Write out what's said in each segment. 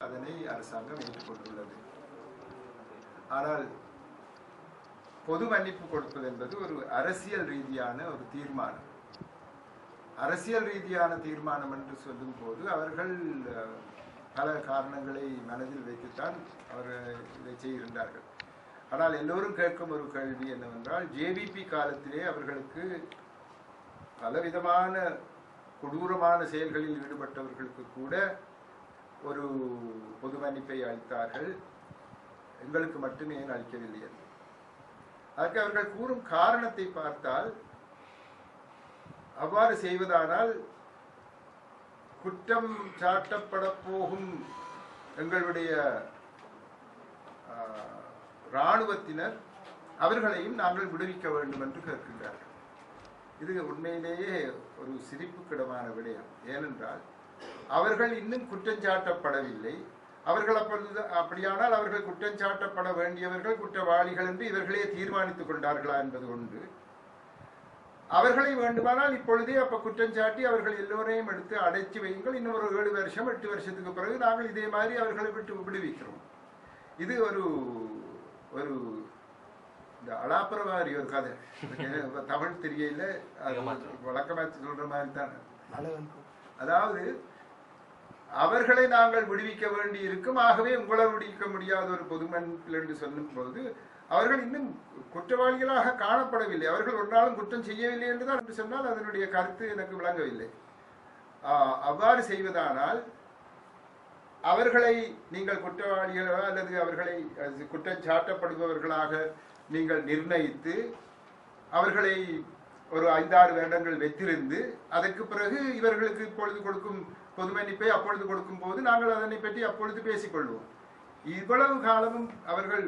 அதனை அரசாங்கம் ஏற்றுக்கொண்டுள்ளது. ஆனால் பொது மன்னிப்பு கொடுப்பது என்பது ஒரு அரசியல் ரீதியான ஒரு தீர்மானம். அரசியல் ரீதியான தீர்மானம் என்று சொல்லும் போது அவர்கள் பல காரணங்களை மனதில் வைத்துத்தான் அவர்கள் இதை செய்கின்றார்கள் ஆனால் எல்லோரும் கேட்கும் ஒரு கேள்வி என்னவென்றால் ஜேவிபி காலத்திலே அவர்களுக்கு பலவிதமான கொடூரமான செயல்களில் ஈடுபட்டவர்களுக்கு கூட ஒரு பொது மன்னிப்பை அளித்தார்கள். எங்களுக்கு மட்டுமே ஏன் அளிக்கவில்லை என்று. அதற்கு அவர்கள் கூறும் காரணத்தை பார்த்தால் அவ்வாறு செய்வதானால் குற்றம் சாட்டப்பட போகும் எங்களுடைய இராணுவத்தினர் அவர்களையும் நாங்கள் விடுவிக்க வேண்டும் என்று கேட்கின்றார்கள். இது உண்மையிலேயே ஒரு சிரிப்புக்கிடமான விடயம். ஏனென்றால் அவர்கள் இன்னும் குற்றஞ்சாட்டப்படவில்லை அவர்கள் அப்பொழுது அப்படியானால் அவர்கள் குற்றஞ்சாட்டப்பட வேண்டியவர்கள் குற்றவாளிகள் என்று இவர்களே தீர்மானித்துக் கொண்டார்களா என்பது ஒன்று. அவர்களை வேண்டுமானால் இப்பொழுதே அப்ப குற்றஞ்சாட்டி அவர்கள் எல்லோரையும் எடுத்து அடைச்சு வையுங்கள். இன்னும் ஒரு ஏழு வருஷம் எட்டு வருஷத்துக்கு பிறகு நாங்கள் இதே மாதிரி அவர்களை விட்டு விடுவிக்கிறோம். இது ஒரு ஒரு இந்த அலாப்புறவாரி ஒரு கதை. தமிழ் தெரியல. அது வழக்கமா சொல்ற மாதிரி தான். அதாவது அவர்களை நாங்கள் விடுவிக்க வேண்டி இருக்கும் ஆகவே உங்களை விடுவிக்க முடியாத ஒரு பொதுமன்பில் என்று சொல்லும் போது அவர்கள் இன்னும் குற்றவாளிகளாக காணப்படவில்லை. அவர்கள் ஒரு நாளும் குற்றம் செய்யவில்லை என்றுதான் என்று சொன்னால் அதனுடைய கருத்து எனக்கு விளங்கவில்லை. அவ்வாறு செய்வதானால் அவர்களை நீங்கள் குற்றவாளிகளோ அல்லது அவர்களை அது குற்றம் சாட்டப்படுபவர்களாக நீங்கள் நிர்ணயித்து அவர்களை ஒரு ஐந்தாறு வருடங்கள் வைத்திருந்து அதற்கு பிறகு இவர்களுக்கு இப்பொழுது கொடுக்கும் பொது மன்னிப்பை அப்பொழுது கொடுக்கும் போது நாங்கள் அதனை பற்றி அப்பொழுது பேசிக்கொள்வோம். இவ்வளவு காலமும் அவர்கள்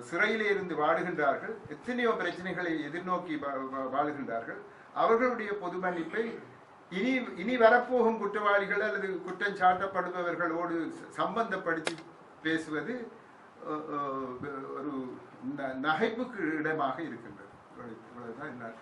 சிறையிலே இருந்து வாடுகின்றார்கள் எத்தனையோ பிரச்சனைகளை எதிர்நோக்கி வா- வா- வாழுகின்றார்கள். அவர்களுடைய பொது மன்னிப்பை இனி இனி வரப்போகும் குற்றவாளிகள் அல்லது குற்றம் சாட்டப்படுபவர்களோடு சம்பந்தப்படுத்தி பேசுவது ஒரு ந- நகைப்புக்கு இடமாக இருக்கின்றது. இவ்வளவு- இவ்வளவுதான் என்ன